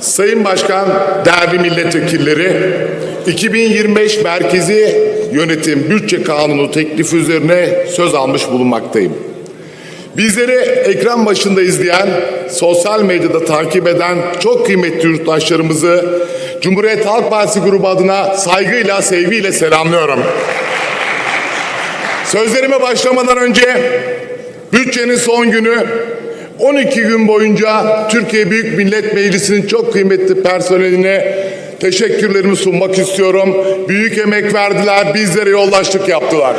Sayın Başkan, değerli milletvekilleri, 2025 Merkezi Yönetim Bütçe Kanunu teklifi üzerine söz almış bulunmaktayım. Bizleri ekran başında izleyen, sosyal medyada takip eden çok kıymetli yurttaşlarımızı Cumhuriyet Halk Partisi grubu adına saygıyla, sevgiyle selamlıyorum. Sözlerime başlamadan önce bütçenin son günü 12 gün boyunca Türkiye Büyük Millet Meclisi'nin çok kıymetli personeline teşekkürlerimi sunmak istiyorum. Büyük emek verdiler, bizlere yoldaşlık yaptılar.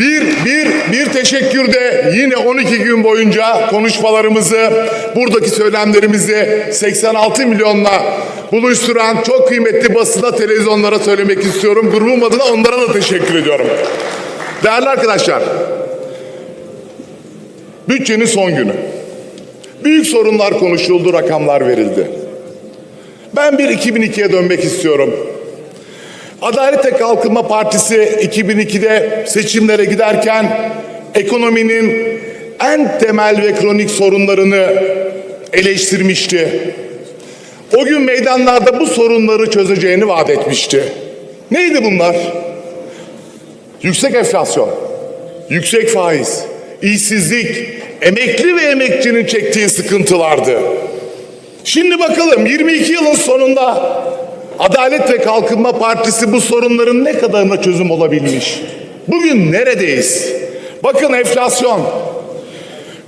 Bir, bir, bir teşekkür de yine 12 gün boyunca konuşmalarımızı, buradaki söylemlerimizi 86 milyonla buluşturan çok kıymetli basına, televizyonlara söylemek istiyorum. Grubum adına onlara da teşekkür ediyorum. Değerli arkadaşlar, bütçenin son günü. Büyük sorunlar konuşuldu, rakamlar verildi. Ben bir 2002'ye dönmek istiyorum. Adalet ve Kalkınma Partisi 2002'de seçimlere giderken ekonominin en temel ve kronik sorunlarını eleştirmişti. O gün meydanlarda bu sorunları çözeceğini vaat etmişti. Neydi bunlar? Yüksek enflasyon, yüksek faiz, işsizlik, emekli ve emekçinin çektiği sıkıntılardı. Şimdi bakalım 22 yılın sonunda Adalet ve Kalkınma Partisi bu sorunların ne kadarına çözüm olabilmiş? Bugün neredeyiz? Bakın enflasyon.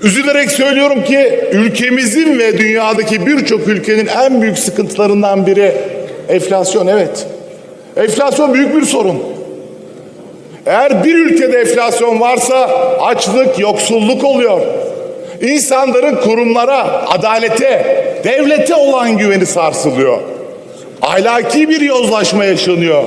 Üzülerek söylüyorum ki ülkemizin ve dünyadaki birçok ülkenin en büyük sıkıntılarından biri enflasyon evet. Enflasyon büyük bir sorun. Eğer bir ülkede enflasyon varsa açlık, yoksulluk oluyor. İnsanların kurumlara, adalete, devlete olan güveni sarsılıyor. Ahlaki bir yozlaşma yaşanıyor.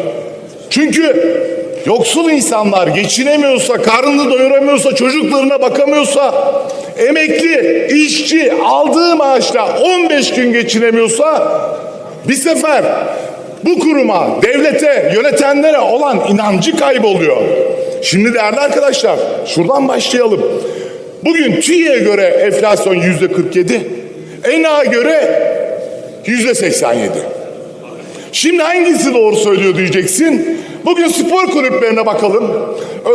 Çünkü yoksul insanlar geçinemiyorsa, karnını doyuramıyorsa, çocuklarına bakamıyorsa, emekli, işçi aldığı maaşla 15 gün geçinemiyorsa bir sefer bu kuruma, devlete, yönetenlere olan inancı kayboluyor. Şimdi değerli arkadaşlar, şuradan başlayalım. Bugün TÜİ'ye göre enflasyon yüzde 47, ENA göre yüzde 87. Şimdi hangisi doğru söylüyor diyeceksin. Bugün spor kulüplerine bakalım,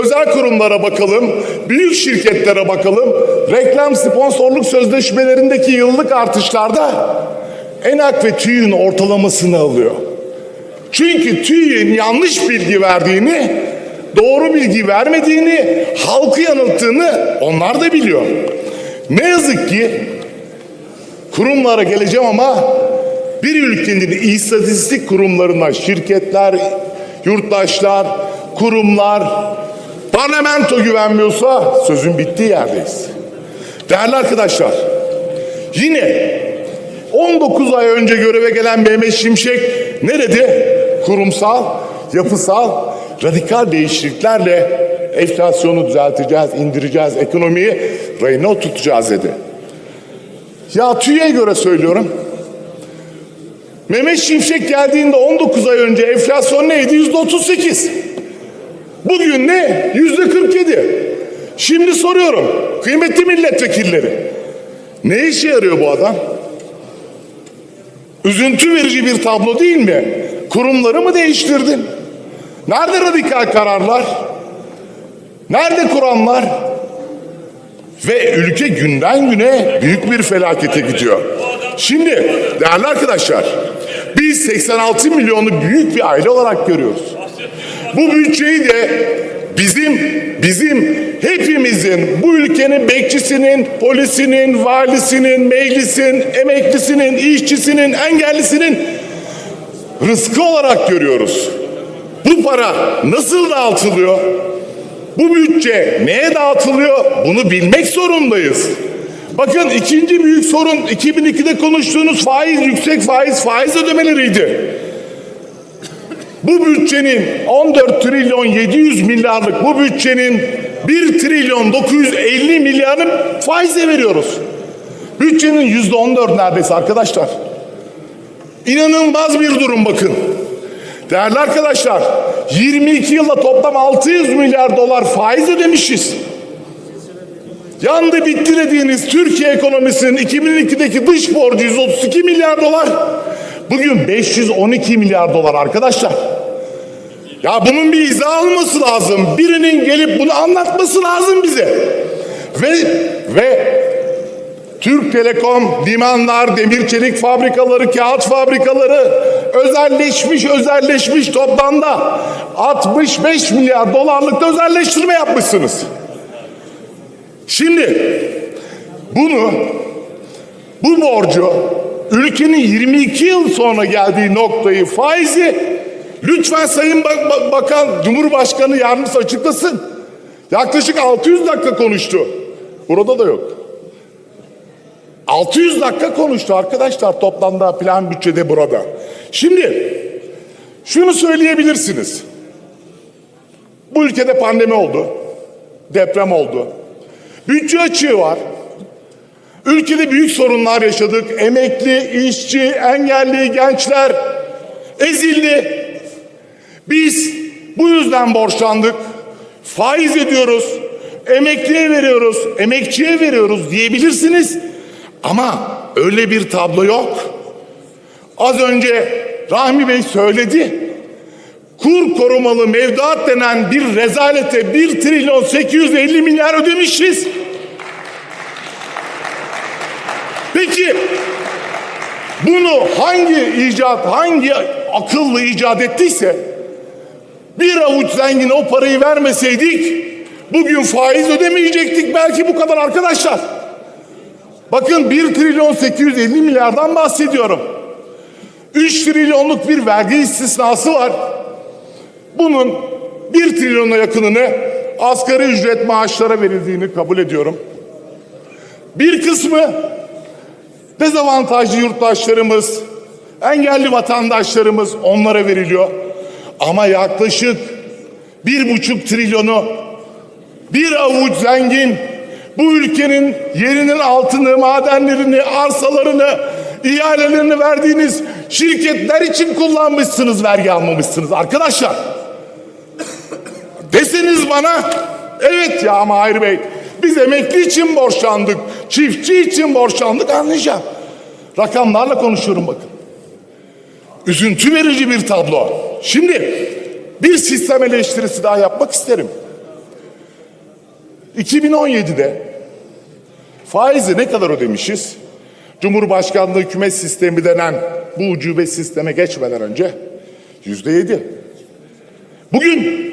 özel kurumlara bakalım, büyük şirketlere bakalım. Reklam sponsorluk sözleşmelerindeki yıllık artışlarda ENAK ve TÜİ'nin ortalamasını alıyor. Çünkü TÜİ'nin yanlış bilgi verdiğini, doğru bilgi vermediğini, halkı yanılttığını onlar da biliyor. Ne yazık ki kurumlara geleceğim ama bir ülkenin istatistik kurumlarına şirketler, yurttaşlar, kurumlar, parlamento güvenmiyorsa sözün bittiği yerdeyiz. Değerli arkadaşlar, yine 19 ay önce göreve gelen Mehmet Şimşek ne dedi? Kurumsal, yapısal, radikal değişikliklerle enflasyonu düzelteceğiz, indireceğiz, ekonomiyi rayına oturtacağız dedi. Ya TÜİ'ye göre söylüyorum. Mehmet Şimşek geldiğinde 19 ay önce enflasyon neydi? Yüzde 38. Bugün ne? Yüzde 47. Şimdi soruyorum kıymetli milletvekilleri. Ne işe yarıyor bu adam? Üzüntü verici bir tablo değil mi? Kurumları mı değiştirdin? Nerede radikal kararlar? Nerede kuranlar? Ve ülke günden güne büyük bir felakete gidiyor. Şimdi değerli arkadaşlar biz 86 milyonu büyük bir aile olarak görüyoruz. Bu bütçeyi de bizim bizim hepimizin bu ülkenin bekçisinin, polisinin, valisinin, meclisin, emeklisinin, işçisinin, engellisinin rızkı olarak görüyoruz. Bu para nasıl dağıtılıyor? Bu bütçe neye dağıtılıyor? Bunu bilmek zorundayız. Bakın ikinci büyük sorun 2002'de konuştuğunuz faiz, yüksek faiz, faiz ödemeleriydi. Bu bütçenin 14 trilyon 700 milyarlık bu bütçenin 1 trilyon 950 milyarını faize veriyoruz. Bütçenin yüzde 14 neredeyse arkadaşlar. İnanılmaz bir durum bakın. Değerli arkadaşlar 22 yılda toplam 600 milyar dolar faiz ödemişiz. Yandı bitti dediğiniz Türkiye ekonomisinin 2002'deki dış borcu 132 milyar dolar. Bugün 512 milyar dolar arkadaşlar. Ya bunun bir izah olması lazım. Birinin gelip bunu anlatması lazım bize. Ve ve Türk Telekom, limanlar, demir çelik fabrikaları, kağıt fabrikaları özelleşmiş özelleşmiş toplamda 65 milyar dolarlık da özelleştirme yapmışsınız. Şimdi bunu bu borcu ülkenin 22 yıl sonra geldiği noktayı faizi lütfen Sayın Bak- Bak- Bakan Cumhurbaşkanı yardımcısı açıklasın. Yaklaşık 600 dakika konuştu. Burada da yok. 600 dakika konuştu arkadaşlar toplamda plan bütçede burada. Şimdi şunu söyleyebilirsiniz. Bu ülkede pandemi oldu. Deprem oldu. Bütçe açığı var. Ülkede büyük sorunlar yaşadık. Emekli, işçi, engelli, gençler ezildi. Biz bu yüzden borçlandık. Faiz ediyoruz. Emekliye veriyoruz, emekçiye veriyoruz diyebilirsiniz. Ama öyle bir tablo yok. Az önce Rahmi Bey söyledi. Kur korumalı mevduat denen bir rezalete 1 trilyon 850 milyar ödemişiz. Peki bunu hangi icat, hangi akıllı icat ettiyse bir avuç zengine o parayı vermeseydik bugün faiz ödemeyecektik belki bu kadar arkadaşlar. Bakın 1 trilyon 850 milyardan bahsediyorum. 3 trilyonluk bir vergi istisnası var. Bunun 1 trilyona yakınını asgari ücret maaşlara verildiğini kabul ediyorum. Bir kısmı dezavantajlı yurttaşlarımız, engelli vatandaşlarımız onlara veriliyor. Ama yaklaşık bir buçuk trilyonu bir avuç zengin bu ülkenin yerinin altını, madenlerini, arsalarını, ihalelerini verdiğiniz şirketler için kullanmışsınız, vergi almamışsınız arkadaşlar. Deseniz bana evet ya Mahir Bey biz emekli için borçlandık, çiftçi için borçlandık anlayacağım. Rakamlarla konuşuyorum bakın. Üzüntü verici bir tablo. Şimdi bir sistem eleştirisi daha yapmak isterim. 2017'de faizi ne kadar ödemişiz? Cumhurbaşkanlığı hükümet sistemi denen bu ucube sisteme geçmeden önce yüzde yedi. Bugün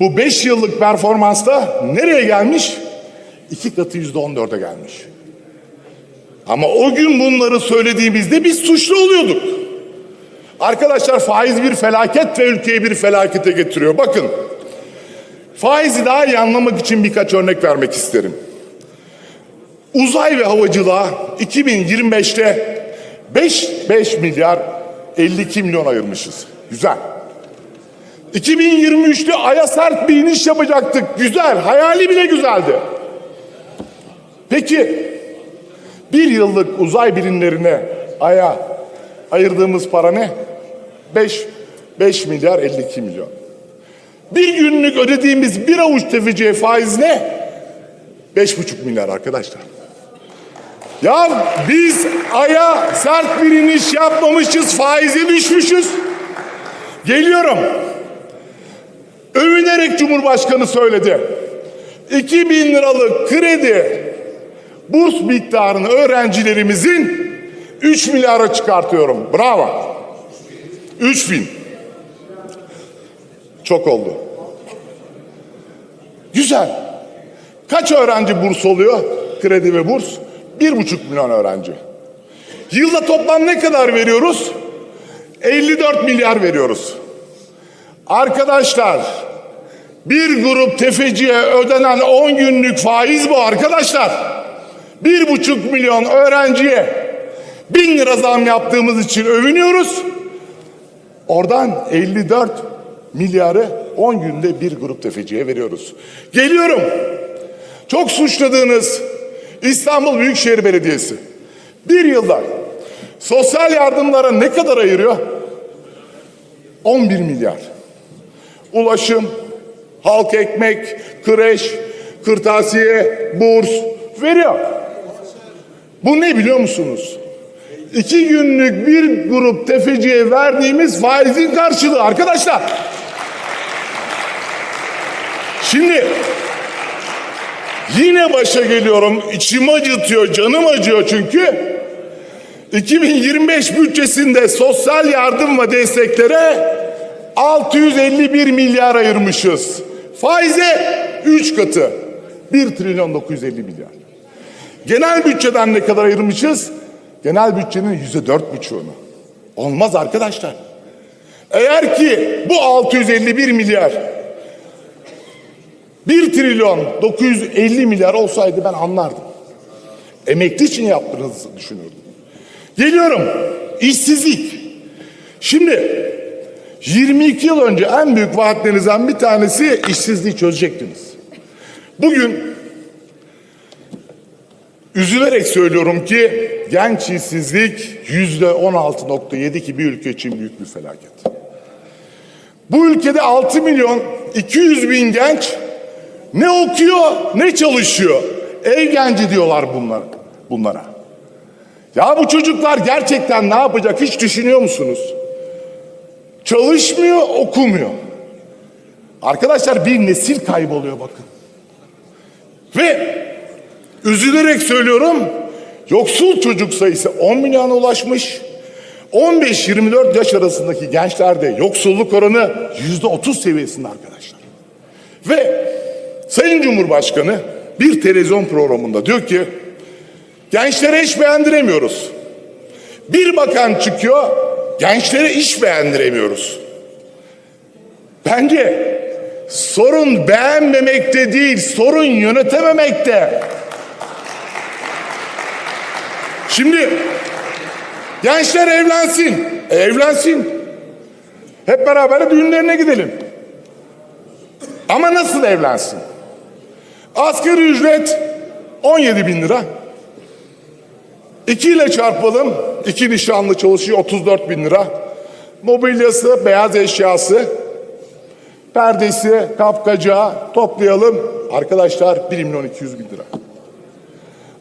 bu beş yıllık performansta nereye gelmiş? İki katı yüzde on dörde gelmiş. Ama o gün bunları söylediğimizde biz suçlu oluyorduk. Arkadaşlar faiz bir felaket ve ülkeyi bir felakete getiriyor. Bakın faizi daha iyi anlamak için birkaç örnek vermek isterim. Uzay ve havacılığa 2025'te 5, 5 milyar 52 milyon ayırmışız. Güzel. 2023'te Ay'a sert bir iniş yapacaktık. Güzel. Hayali bile güzeldi. Peki bir yıllık uzay birimlerine Ay'a ayırdığımız para ne? 5, 5 milyar 52 milyon. Bir günlük ödediğimiz bir avuç tefeciye faiz ne? 5,5 milyar arkadaşlar. Ya biz aya sert bir iniş yapmamışız, faize düşmüşüz. Geliyorum. Övünerek Cumhurbaşkanı söyledi. 2000 liralık kredi burs miktarını öğrencilerimizin 3 milyara çıkartıyorum. Bravo. 3 bin. Çok oldu. Güzel. Kaç öğrenci burs oluyor? Kredi ve burs. Bir buçuk milyon öğrenci. Yılda toplam ne kadar veriyoruz? 54 milyar veriyoruz. Arkadaşlar bir grup tefeciye ödenen 10 günlük faiz bu arkadaşlar. Bir buçuk milyon öğrenciye bin lira zam yaptığımız için övünüyoruz. Oradan 54 milyarı 10 günde bir grup tefeciye veriyoruz. Geliyorum. Çok suçladığınız İstanbul Büyükşehir Belediyesi bir yılda sosyal yardımlara ne kadar ayırıyor? 11 milyar. Ulaşım, halk ekmek, kreş, kırtasiye, burs veriyor. Bu ne biliyor musunuz? İki günlük bir grup tefeciye verdiğimiz faizin karşılığı arkadaşlar. Şimdi yine başa geliyorum. İçim acıtıyor, canım acıyor çünkü. 2025 bütçesinde sosyal yardım ve desteklere 651 milyar ayırmışız. Faize 3 katı. 1 trilyon 950 milyar. Genel bütçeden ne kadar ayırmışız? Genel bütçenin yüzde dört buçuğunu. Olmaz arkadaşlar. Eğer ki bu 651 milyar 1 trilyon 950 milyar olsaydı ben anlardım. Emekli için yaptığınızı düşünürdüm. Geliyorum. İşsizlik. Şimdi 22 yıl önce en büyük vaatlerinizden bir tanesi işsizliği çözecektiniz. Bugün üzülerek söylüyorum ki genç işsizlik yüzde 16.7 ki bir ülke için büyük bir felaket. Bu ülkede 6 milyon 200 bin genç ne okuyor ne çalışıyor. Ev genci diyorlar bunlar, bunlara. Ya bu çocuklar gerçekten ne yapacak hiç düşünüyor musunuz? Çalışmıyor, okumuyor. Arkadaşlar bir nesil kayboluyor bakın. Ve üzülerek söylüyorum yoksul çocuk sayısı 10 milyona ulaşmış. 15-24 yaş arasındaki gençlerde yoksulluk oranı %30 seviyesinde arkadaşlar. Ve Sayın Cumhurbaşkanı bir televizyon programında diyor ki gençlere iş beğendiremiyoruz. Bir bakan çıkıyor gençlere iş beğendiremiyoruz. Bence sorun beğenmemekte değil, sorun yönetememekte. Şimdi gençler evlensin, e, evlensin. Hep beraber düğünlerine gidelim. Ama nasıl evlensin? Asgari ücret 17 bin lira. 2 ile çarpalım. İki nişanlı çalışıyor 34 bin lira. Mobilyası, beyaz eşyası, perdesi, kapkacağı toplayalım. Arkadaşlar 1 milyon 200 bin lira.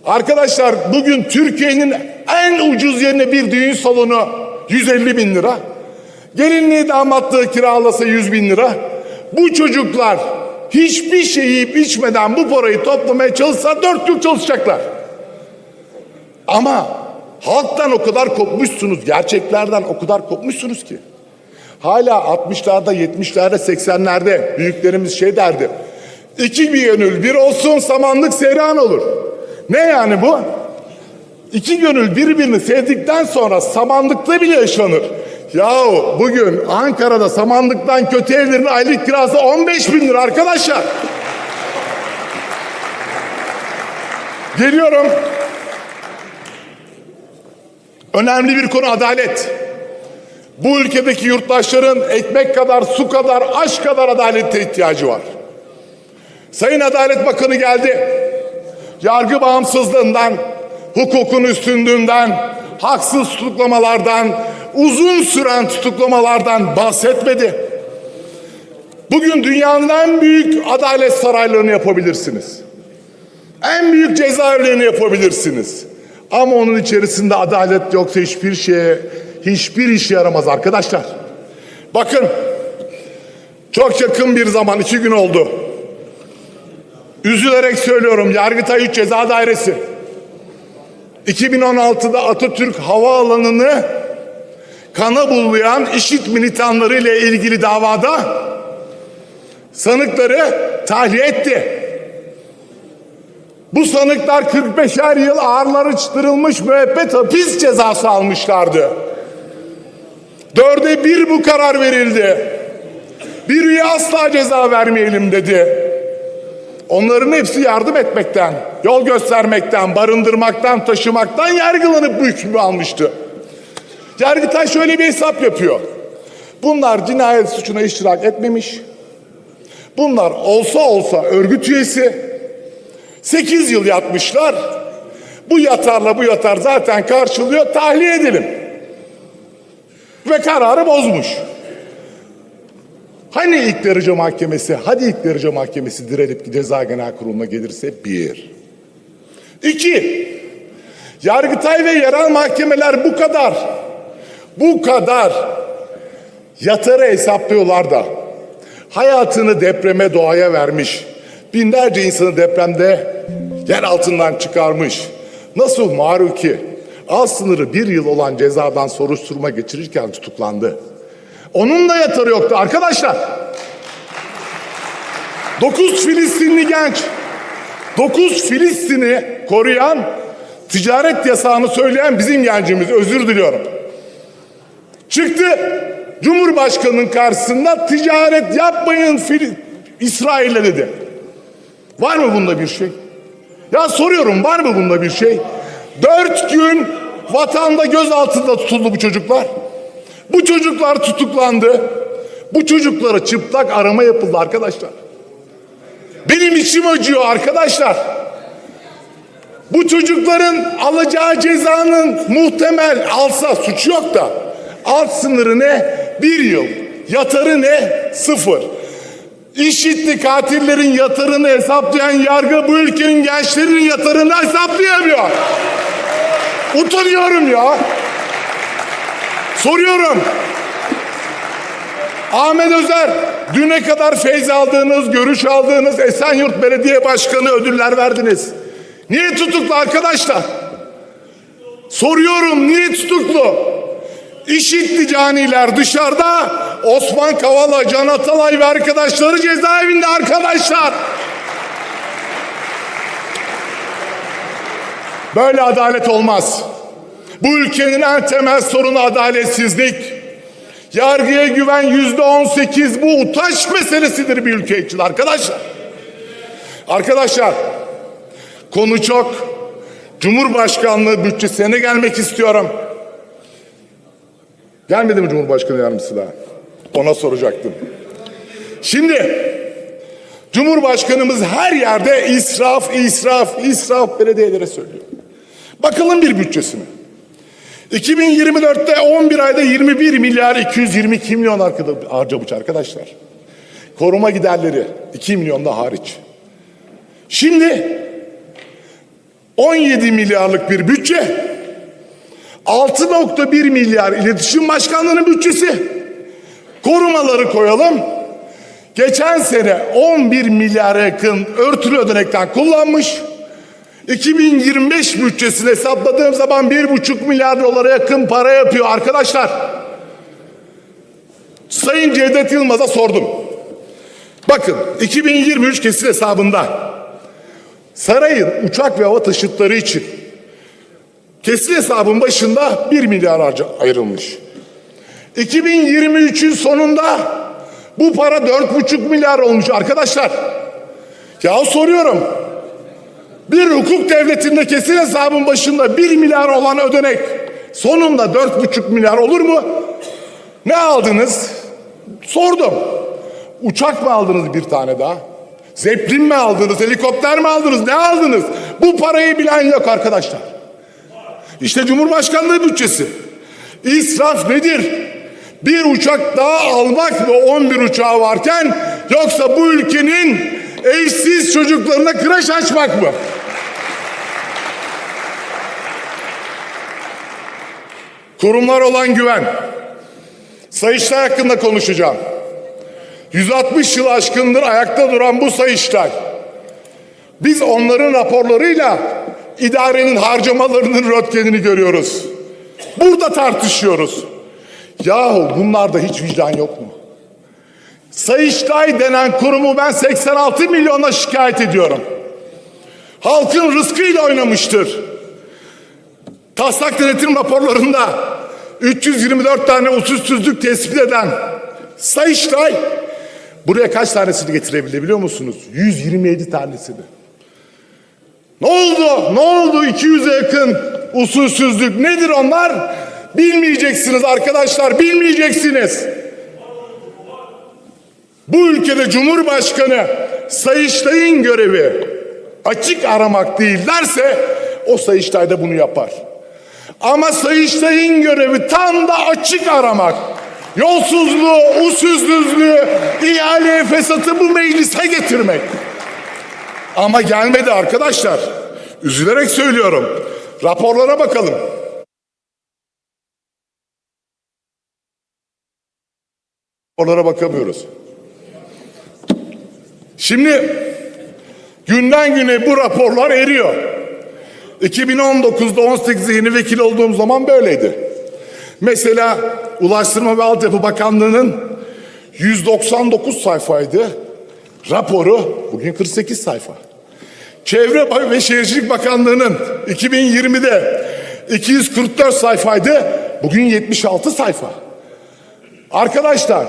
Arkadaşlar bugün Türkiye'nin en ucuz yerine bir düğün salonu 150 bin lira. Gelinliği damatlığı kiralasa 100 bin lira. Bu çocuklar hiçbir şey yiyip içmeden bu parayı toplamaya çalışsa 4 yıl çalışacaklar. Ama halktan o kadar kopmuşsunuz, gerçeklerden o kadar kopmuşsunuz ki. Hala 60'larda, 70'lerde, 80'lerde büyüklerimiz şey derdi. İki bir gönül bir olsun samanlık seyran olur. Ne yani bu? İki gönül birbirini sevdikten sonra samanlıkta bile yaşanır. Yahu bugün Ankara'da samanlıktan kötü evlerin aylık kirası 15 bin lira arkadaşlar. Geliyorum. Önemli bir konu adalet. Bu ülkedeki yurttaşların ekmek kadar, su kadar, aş kadar adalete ihtiyacı var. Sayın Adalet Bakanı geldi. Yargı bağımsızlığından, hukukun üstünlüğünden, haksız tutuklamalardan, uzun süren tutuklamalardan bahsetmedi. Bugün dünyanın en büyük adalet saraylarını yapabilirsiniz. En büyük cezaevlerini yapabilirsiniz. Ama onun içerisinde adalet yoksa hiçbir şeye, hiçbir işe yaramaz arkadaşlar. Bakın, çok yakın bir zaman, iki gün oldu. Üzülerek söylüyorum, Yargıtay 3 Ceza Dairesi 2016'da Atatürk Havaalanı'nı kana bulayan IŞİD militanları ile ilgili davada sanıkları tahliye etti. Bu sanıklar 45'er yıl ağırları çıtırılmış müebbet hapis cezası almışlardı. Dörde bir bu karar verildi. Bir üye asla ceza vermeyelim dedi. Onların hepsi yardım etmekten, yol göstermekten, barındırmaktan, taşımaktan yargılanıp bu hükmü almıştı. Yargıtay şöyle bir hesap yapıyor. Bunlar cinayet suçuna iştirak etmemiş. Bunlar olsa olsa örgüt üyesi. 8 yıl yatmışlar. Bu yatarla bu yatar zaten karşılıyor. Tahliye edelim. Ve kararı bozmuş. Hani ilk derece mahkemesi, hadi ilk derece mahkemesi direnip ceza genel kuruluna gelirse bir. İki, Yargıtay ve yerel mahkemeler bu kadar, bu kadar yatarı hesaplıyorlar da hayatını depreme doğaya vermiş, binlerce insanı depremde yer altından çıkarmış. Nasıl Maruki az sınırı bir yıl olan cezadan soruşturma geçirirken tutuklandı. Onun da yatarı yoktu arkadaşlar. Dokuz Filistinli genç, dokuz Filistin'i koruyan ticaret yasağını söyleyen bizim gencimiz özür diliyorum. Çıktı Cumhurbaşkanı'nın karşısında ticaret yapmayın Fil İsrail'le dedi. Var mı bunda bir şey? Ya soruyorum var mı bunda bir şey? Dört gün vatanda göz altında tutuldu bu çocuklar. Bu çocuklar tutuklandı. Bu çocuklara çıplak arama yapıldı arkadaşlar. Benim içim acıyor arkadaşlar. Bu çocukların alacağı cezanın muhtemel alsa suç yok da alt sınırı ne? Bir yıl. Yatarı ne? Sıfır. İşitli katillerin yatarını hesaplayan yargı bu ülkenin gençlerinin yatarını hesaplayamıyor. Utanıyorum ya. Soruyorum. Ahmet Özer, düne kadar feyz aldığınız, görüş aldığınız Esenyurt Belediye Başkanı ödüller verdiniz. Niye tutuklu arkadaşlar? Soruyorum niye tutuklu? İşitli caniler dışarıda, Osman Kavala, Can Atalay ve arkadaşları cezaevinde arkadaşlar. Böyle adalet olmaz. Bu ülkenin en temel sorunu adaletsizlik. Yargıya güven yüzde on sekiz bu utanç meselesidir bir ülke için arkadaşlar. Arkadaşlar konu çok. Cumhurbaşkanlığı bütçesine gelmek istiyorum. Gelmedi mi Cumhurbaşkanı yardımcısı daha? Ona soracaktım. Şimdi Cumhurbaşkanımız her yerde israf, israf, israf belediyelere söylüyor. Bakalım bir bütçesine. 2024'te 11 ayda 21 milyar 222 milyon harcamış arkadaşlar. Koruma giderleri 2 milyon da hariç. Şimdi 17 milyarlık bir bütçe 6.1 milyar iletişim başkanlığının bütçesi korumaları koyalım. Geçen sene 11 milyara yakın örtülü ödenekten kullanmış. 2025 bütçesini hesapladığım zaman 1,5 milyar dolara yakın para yapıyor arkadaşlar. Sayın Cevdet Yılmaz'a sordum. Bakın 2023 kesin hesabında sarayın uçak ve hava taşıtları için kesin hesabın başında 1 milyar ayrılmış. 2023'ün sonunda bu para 4,5 milyar olmuş arkadaşlar. Ya soruyorum. Bir hukuk devletinde kesin hesabın başında 1 milyar olan ödenek sonunda 4,5 milyar olur mu? Ne aldınız? Sordum. Uçak mı aldınız bir tane daha? Zeplin mi aldınız? Helikopter mi aldınız? Ne aldınız? Bu parayı bilen yok arkadaşlar. İşte Cumhurbaşkanlığı bütçesi. İsraf nedir? Bir uçak daha almak ve 11 uçağı varken yoksa bu ülkenin eşsiz çocuklarına kreş açmak mı? Kurumlar olan güven. Sayıştay hakkında konuşacağım. 160 yıl aşkındır ayakta duran bu Sayıştay. Biz onların raporlarıyla idarenin harcamalarının röntgenini görüyoruz. Burada tartışıyoruz. Yahu bunlarda hiç vicdan yok mu? Sayıştay denen kurumu ben 86 milyona şikayet ediyorum. Halkın rızkıyla oynamıştır. Taslak denetim raporlarında 324 tane usulsüzlük tespit eden Sayıştay buraya kaç tanesini getirebildi biliyor musunuz? 127 tanesini. Ne oldu? Ne oldu? 200'e yakın usulsüzlük. Nedir onlar? Bilmeyeceksiniz arkadaşlar, bilmeyeceksiniz. Bu ülkede Cumhurbaşkanı Sayıştay'ın görevi açık aramak değil derse o Sayıştay da bunu yapar. Ama Sayıştay'ın görevi tam da açık aramak. yolsuzluğu, usulsüzlüğü, ihale fesatı bu meclise getirmek. Ama gelmedi arkadaşlar. Üzülerek söylüyorum. Raporlara bakalım. Raporlara bakamıyoruz. Şimdi günden güne bu raporlar eriyor. 2019'da 18'de yeni vekil olduğum zaman böyleydi. Mesela Ulaştırma ve Altyapı Bakanlığı'nın 199 sayfaydı raporu bugün 48 sayfa. Çevre ve Şehircilik Bakanlığı'nın 2020'de 244 sayfaydı bugün 76 sayfa. Arkadaşlar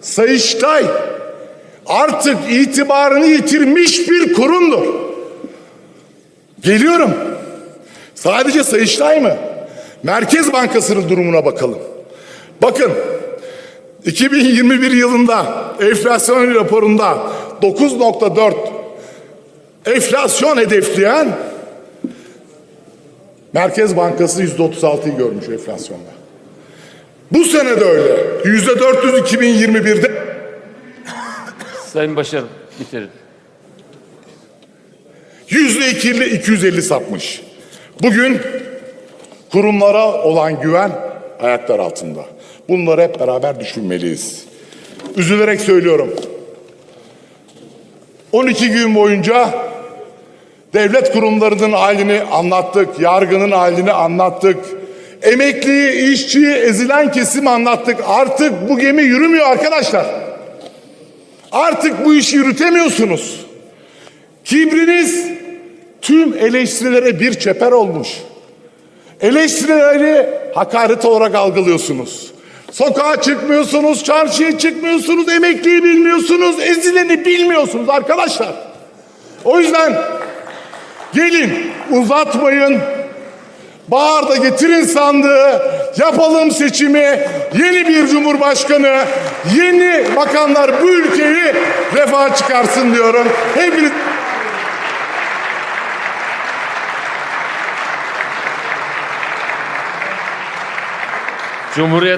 Sayıştay artık itibarını yitirmiş bir kurumdur. Geliyorum. Sadece Sayıştay mı? Merkez Bankası'nın durumuna bakalım. Bakın 2021 yılında enflasyon raporunda 9.4 enflasyon hedefleyen Merkez Bankası %36'yı görmüş enflasyonda. Bu sene de öyle. %400 2021'de Sayın Başar bitirin. Yüzde iki ile 250 sapmış. Bugün kurumlara olan güven ayaklar altında. Bunları hep beraber düşünmeliyiz. Üzülerek söylüyorum. 12 gün boyunca devlet kurumlarının halini anlattık, yargının halini anlattık. Emekliyi, işçiyi, ezilen kesim anlattık. Artık bu gemi yürümüyor arkadaşlar. Artık bu işi yürütemiyorsunuz. Kibriniz tüm eleştirilere bir çeper olmuş. Eleştirileri hakaret olarak algılıyorsunuz. Sokağa çıkmıyorsunuz, çarşıya çıkmıyorsunuz, emekliyi bilmiyorsunuz, ezileni bilmiyorsunuz arkadaşlar. O yüzden gelin uzatmayın. Baharda getirin sandığı, yapalım seçimi, yeni bir cumhurbaşkanı, yeni bakanlar bu ülkeyi refaha çıkarsın diyorum. Hepiniz Cumhuriyet